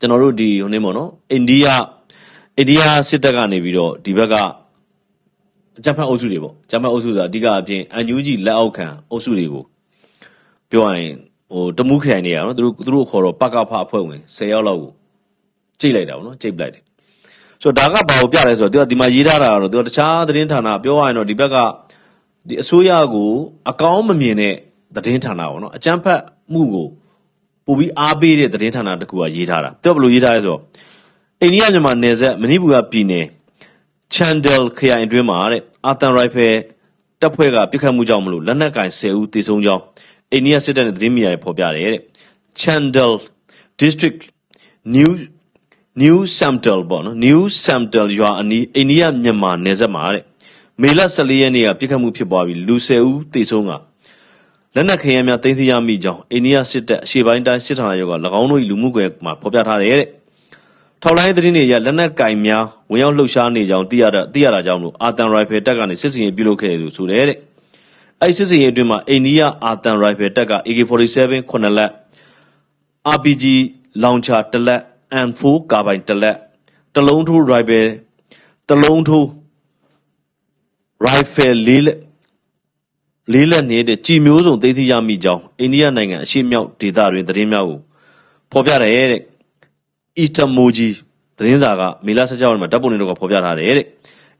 ကျွန်တော်တို့ဒီဟိုနေပေါ့နော်အိန္ဒိယအိန္ဒိယစစ်တပ်ကနေပြီးတော့ဒီဘက်ကအကြမ်းဖက်အုပ်စုတွေပေါ့အကြမ်းဖက်အုပ်စုဆိုတာအဓိကအပြင်အန်ယူဂျီလက်အောက်ခံအုပ်စုတွေကိုပြောရရင်ဟိုတမှုခရိုင်နေရနော်သူတို့သူတို့ခေါ်တော့ပကဖအဖွဲ့ဝင်10ယောက်လောက်ကိုကြိတ်လိုက်တာပေါ့နော်ကြိတ်ပလိုက်တယ်ဆိုတော့ဒါကဘာကိုပြလဲဆိုတော့သူကဒီမှာရေးထားတာကတော့သူကတခြားသတင်းဌာနပြောရရင်တော့ဒီဘက်ကဒီအစိုးရကိုအကောင်းမမြင်တဲ့သတင်းဌာနပေါ့နော်အကြမ်းဖက်မှုကို ပို့ပြီးအားပေးတဲ့သတင်းဌာနတစ်ခုကရေးထားတာသူကဘယ်လိုရေးထားလဲဆိုတော့အိန္ဒိယမြန်မာနယ်စပ်မဏိပူရပြည်နယ်ချန်ဒယ်ခရိုင်အတွင်းမှာတဲ့အာတန်ရိုင်ဖယ်တပ်ဖွဲ့ကပြစ်ခတ်မှုကြောင့်မလို့လက်နက်ကင်10ဦးသေဆုံးကြောင်းအိန္ဒိယစစ်တပ်နဲ့သတင်းမီဒီယာတွေဖော်ပြတယ်တဲ့ချန်ဒယ် district new new samtel ပေါ့နော် new samtel ရွာအနီးအိန္ဒိယမြန်မာနယ်စပ်မှာတဲ့မေလ14ရက်နေ့ကပြစ်ခတ်မှုဖြစ်ပွားပြီးလူ10ဦးသေဆုံးက လက်နက်ခဲယမ်းများတင်စီရမိကြောင်းအိန္ဒိယစစ်တပ်အရှေ့ပိုင်းတိုင်းစစ်ဌာနချုပ်က၎င်းတို့၏လူမှုကွယ်မှာဖော်ပြထားတယ်တဲ့ထောက်လိုင်းသတင်းတွေအရလက်နက်ကင်များဝင်ရောက်လှုပ်ရှားနေကြောင်းသိရတာသိရတာကြောင့်မလို့အာတန်ရိုင်ဖယ်တပ်ကနေစစ်စင်ရေးပြုလုပ်ခဲ့တယ်လို့ဆိုတယ်တဲ့အဲ့ဒီစစ်စင်ရေးအတွင်းမှာအိန္ဒိယအာတန်ရိုင်ဖယ်တပ်က AK47 ခုနှစ်လက် RPG launcher တစ်လက် M4 ကာဘိုင်တစ်လက်တစ်လုံးထိုး rifle တစ်လုံးထိုး rifle လေးလက် လေးလက်နေတဲ့ကြည်မျိုးစုံသိသိရမိကြောင်းအိန္ဒိယနိုင်ငံအရှေ့မြောက်ဒေသတွင်သတင်းများကိုဖော်ပြတယ်တဲ့အီတမိုဂျီသတင်းစာကမေလ16ရက်နေ့မှာဓာတ်ပုံတွေတော့ဖော်ပြထားတယ်တဲ့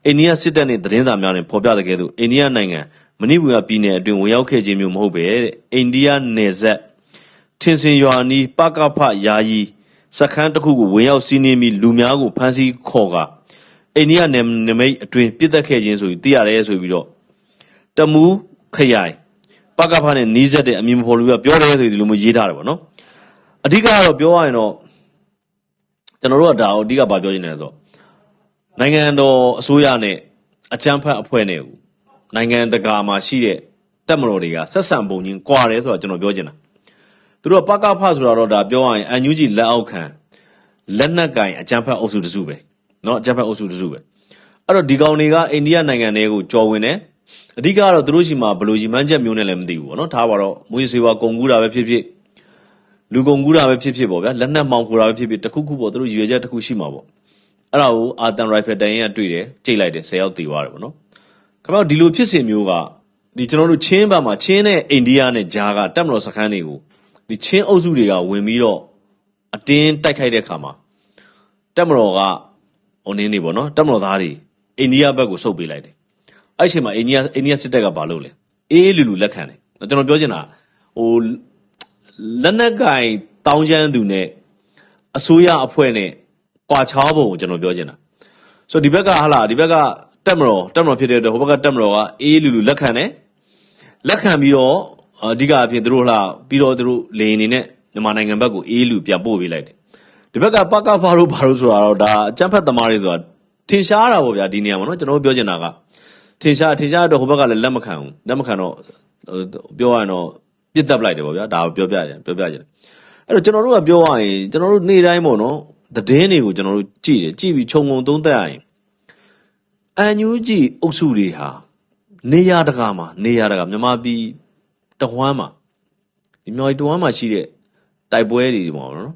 အိန္ဒိယစစ်တပ်နဲ့သတင်းစာများနဲ့ဖော်ပြတဲ့ကဲ့သို့အိန္ဒိယနိုင်ငံမဏိပူရပြည်နယ်အတွင်းဝင်ရောက်ခဲ့ခြင်းမျိုးမဟုတ်ပဲတဲ့အိန္ဒိယနယ်စပ်ထင်စင်ရွာနီးပကဖယာယီစခန်းတစ်ခုကိုဝင်ရောက်စီးနင်းပြီးလူများကိုဖမ်းဆီးခေါ်ကာအိန္ဒိယနယ်နိမိတ်အတွင်းပြစ်တက်ခဲ့ခြင်းဆိုပြီးသိရတယ်ဆိုပြီးတော့တမူး ခရိုင်ပကဖနဲ့နီးစပ်တဲ့အမည်မဖော်လို့ပြောတယ်ဆိုပြီးဒီလိုမျိုးရေးထားတယ်ပေါ့နော်အဓိကကတော့ပြောရရင်တော့ ကျွန်တော်တို့ကဒါကိုအဓိကဘာပြောချင်လဲဆိုတော့နိုင်ငံတော်အစိုးရနဲ့အကြမ်းဖက်အဖွဲ့နဲ့ကိုနိုင်ငံတကာမှာရှိတဲ့တက်မတော်တွေကဆက်ဆံပုံချင်းကွာတယ်ဆိုတော့ကျွန်တော်ပြောချင်တာသူတို့ကပကဖဆိုတာတော့ဒါပြောရရင်အန်ယူဂျီလက်အောက်ခံလက်နက်ကင်အကြမ်းဖက်အုပ်စုတစုပဲเนาะအကြမ်းဖက်အုပ်စုတစုပဲအဲ့တော့ဒီကောင်တွေကအိန္ဒိယနိုင်ငံတွေကိုကြော်ဝင်တယ် အဓိကတော့သူတို့ရှိမှာဘယ်လိုကြီးမှန်းချက်မျိုးနဲ့လည်းမသိဘူးပေါ့နော်ထားပါတော့မွေးစေဝါကုန်ကူးတာပဲဖြစ်ဖြစ်လူကုန်ကူးတာပဲဖြစ်ဖြစ်ပေါ့ဗျာလက်နက်မောင်ခိုတာပဲဖြစ်ဖြစ်တစ်ခုခုပေါ့သူတို့ရွေချက်တစ်ခုရှိမှာပေါ့အဲ့ဒါကိုအာတန်ရိုင်ဖယ်တိုင်ရင်ကတွေ့တယ်ကြိတ်လိုက်တယ်10ယောက်တေသွားတယ်ပေါ့နော်ခင်ဗျားတို့ဒီလိုဖြစ်စဉ်မျိုးကဒီကျွန်တော်တို့ချင်းဘက်မှာချင်းနဲ့အိန္ဒိယနဲ့ဂျားကတက်မတော်စခန်းတွေကိုဒီချင်းအုပ်စုတွေကဝင်ပြီးတော့အတင်းတိုက်ခိုက်တဲ့ခါမှာတက်မတော်ကဟိုနင်းနေပေါ့နော်တက်မတော်သားတွေအိန္ဒိယဘက်ကိုဆုတ်ပေးလိုက်တယ် အဲ့ဒီအချိန်မှာအိန္ဒိယအိန္ဒိယစစ်တပ်ကဘာလုပ်လဲအေးလူလူလက်ခံတယ်ကျွန်တော်ပြောချင်တာဟိုလက်နက်ကင်တောင်းချမ်းသူနဲ့အစိုးရအဖွဲ့နဲ့ကွာခြားပုံကိုကျွန်တော်ပြောချင်တာဆိုတော့ဒီဘက်ကဟာလာဒီဘက်ကတက်မတော်တက်မတော်ဖြစ်တဲ့အတွက်ဟိုဘက်ကတက်မတော်ကအေးလူလူလက်ခံတယ်လက်ခံပြီးတော့အဓိကအဖြစ်သူတို့ဟလာပြီးတော့သူတို့လေနေနဲ့မြန်မာနိုင်ငံဘက်ကိုအေးလူပြန်ပို့ပေးလိုက်တယ်ဒီဘက်ကပကဖာတို့ဘာလို့ဆိုတာတော့ဒါအကြမ်းဖက်သမားတွေဆိုတာထင်ရှားတာပေါ့ဗျာဒီနေရာမှာနော်ကျွန်တော်တို့ပြောချင်တာက ထင်ရှားထင်ရှားတော့ဟိုဘက်ကလည်းလက်မခံဘူးလက်မခံတော့ပြောရရင်တော့ပြစ်တက်ပလိုက်တယ်ပေါ့ဗျာဒါကိုပြောပြကြပြောပြကြတယ်အဲ့တော့ကျွန်တော်တို့ကပြောရရင်ကျွန်တော်တို့နေ့တိုင်းပေါ့နော်သတင်းတွေကိုကျွန်တော်တို့ကြည့်တယ်ကြည့်ပြီးခြုံငုံသုံးသပ်ရရင်အန်ယူဂျီအုပ်စုတွေဟာနေရတကာမှာနေရတကာမြန်မာပြည်တဝမ်းမှာဒီမြန်မာပြည်တဝမ်းမှာရှိတဲ့တိုက်ပွဲတွေပေါ့နော်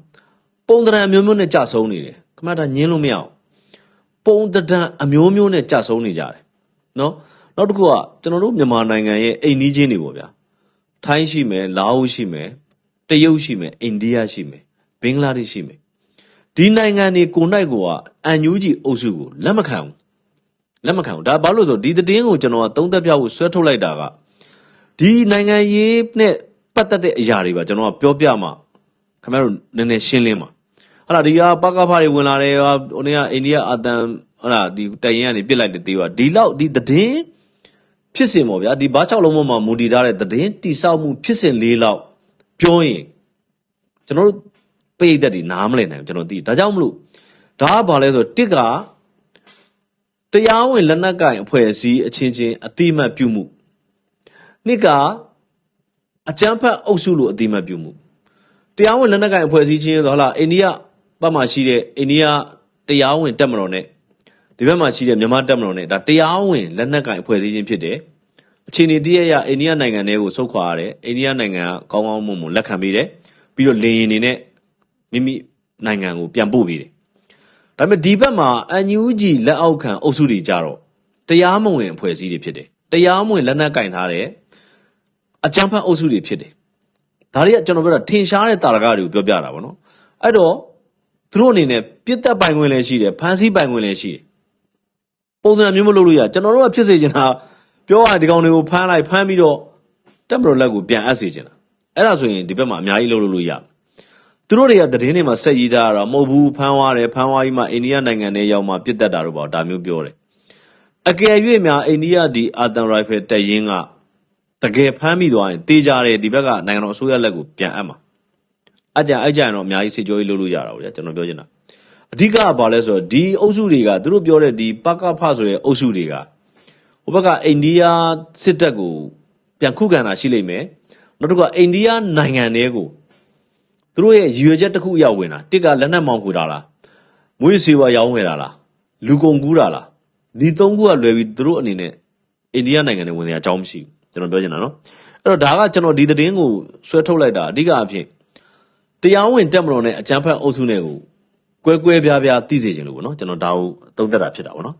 ပုံတရံအမျိုးမျိုးနဲ့ကြဆုံနေတယ်ခမတာညင်းလို့မရအောင်ပုံတရံအမျိုးမျိုးနဲ့ကြဆုံနေကြတယ် နော်နောက်တစ်ခုကကျွန်တော်တို့မြန်မာနိုင်ငံရဲ့အိမ်နီးချင်းတွေပေါ့ဗျာထိုင်းရှိမယ်လာအိုရှိမယ်တရုတ်ရှိမယ်အိန္ဒိယရှိမယ်ဘင်္ဂလားဒေ့ရှ်ရှိမယ်ဒီနိုင်ငံတွေကိုနိုင်ကိုကအန်ယူဂျီအုပ်စုကိုလက်မခံဘူးလက်မခံဘူးဒါဘာလို့လဲဆိုဒီသတင်းကိုကျွန်တော်ကသုံးသက်ပြဖို့ဆွဲထုတ်လိုက်တာကဒီနိုင်ငံရေးနဲ့ပတ်သက်တဲ့အရာတွေပါကျွန်တော်ကပြောပြမှခင်ဗျားတို့နည်းနည်းရှင်းလင်းပါဟလာဒီကပကဖားတွေဝင်လာတယ်ဟိုနေ့ကအိန္ဒိယအာတန် ဟလာဒီတရင်ကနေပြစ်လိုက်တဲ့သေးပါဒီလောက်ဒီသတင်းဖြစ်စဉ်ပေါ့ဗျာဒီဘား၆လုံးပေါ်မှာမူတည်ထားတဲ့သတင်းတိဆောက်မှုဖြစ်စဉ်လေးလောက်ပြောရင်ကျွန်တော်တို့ပိတ်သက်တွေနားမလည်နိုင်ဘူးကျွန်တော်သိဒါကြောင့်မလို့ဒါကဘာလဲဆိုတော့တစ်ကတရားဝင်လက်နက်ကင်အဖွဲ့အစည်းအချင်းချင်းအတိမတ်ပြုမှုနှစ်ကအကြမ်းဖက်အုပ်စုလို့အတိမတ်ပြုမှုတရားဝင်လက်နက်ကင်အဖွဲ့အစည်းချင်းဆိုဟလာအိန္ဒိယဘက်မှာရှိတဲ့အိန္ဒိယတရားဝင်တက်မတော်နဲ့ ဒီဘက်မှာရှိတဲ့မြန်မာတက်မတော်နဲ့ဒါတရားဝင်လက်နက်ကင်အဖွဲ့အစည်းချင်းဖြစ်တယ်အခြေအနေတည်းရအိန္ဒိယနိုင်ငံတွေကိုဆုတ်ခွာရတယ်အိန္ဒိယနိုင်ငံကကောင်းကောင်းမွန်မွန်လက်ခံပေးတယ်ပြီးတော့လေရင်နေနဲ့မိမိနိုင်ငံကိုပြန်ပို့ပေးတယ်ဒါပေမဲ့ဒီဘက်မှာ NUG လက်အောက်ခံအုပ်စုတွေကြတော့တရားမဝင်အဖွဲ့အစည်းတွေဖြစ်တယ်တရားမဝင်လက်နက်ကင်ထားတဲ့အကြမ်းဖက်အုပ်စုတွေဖြစ်တယ်ဒါတွေကကျွန်တော်ပြောတာထင်ရှားတဲ့တာရကတွေကိုပြောပြတာပေါ့နော်အဲ့တော့သူတို့အနေနဲ့ပြစ်သက်ပိုင်ခွင့်လည်းရှိတယ်ဖမ်းဆီးပိုင်ခွင့်လည်းရှိတယ် ပုံစံမျိုးမလုပ်လို့ရကျွန်တော်တို့ကဖြစ်စေချင်တာပြောရရင်ဒီကောင်တွေကိုဖမ်းလိုက်ဖမ်းပြီးတော့တက်မတော်လက်ကိုပြန်အပ်စေချင်တာအဲ့ဒါဆိုရင်ဒီဘက်မှာအများကြီးလုပ်လို့လို့ရတယ်သူတို့တွေကသတင်းတွေမှာဆက်ရေးထားတာမဟုတ်ဘူးဖမ်းသွားတယ်ဖမ်းသွားပြီးမှအိန္ဒိယနိုင်ငံထဲရောက်မှပြစ်တက်တာတော့ပေါ့ဒါမျိုးပြောတယ်အကယ်၍များအိန္ဒိယဒီအာတန်ရိုင်ဖယ်တရင်ကတကယ်ဖမ်းမိသွားရင်တေးကြတယ်ဒီဘက်ကနိုင်ငံတော်အစိုးရလက်ကိုပြန်အပ်မှာအကြံအကြံတော့အများကြီးစေကြောကြီးလုပ်လို့ရတာပေါ့ဗျာကျွန်တော်ပြောချင်တာ အဓိကကဘာလဲဆိုတော့ဒီအုပ်စုတွေကသူတို့ပြောတဲ့ဒီပကဖဆိုတဲ့အုပ်စုတွေကဟိုဘက်ကအိန္ဒိယစစ်တပ်ကိုပြန်ခုခံတာရှိလိမ့်မယ်နောက်တစ်ခုကအိန္ဒိယနိုင်ငံထဲကိုသူတို့ရဲ့ရည်ရွယ်ချက်တစ်ခုအရောက်ဝင်တာတစ်ကလက်နက်မောင်းခူတာလားမွေးစီဝါရောင်းဝယ်တာလားလူကုန်ကူးတာလားဒီသုံးခုကလွယ်ပြီးသူတို့အနေနဲ့အိန္ဒိယနိုင်ငံထဲဝင်နေတဲ့အကြောင်းမရှိဘူးကျွန်တော်ပြောချင်တာနော်အဲ့တော့ဒါကကျွန်တော်ဒီသတင်းကိုဆွဲထုတ်လိုက်တာအဓိကအဖြစ်တရားဝင်တက်မလို့နဲ့အကြမ်းဖက်အုပ်စုနဲ့ကို ကွဲကွဲပြားပြားသိစေခြင်းလို့ပေါ့နော်ကျွန်တော်ဒါကိုသုံးသက်တာဖြစ်တာပေါ့နော်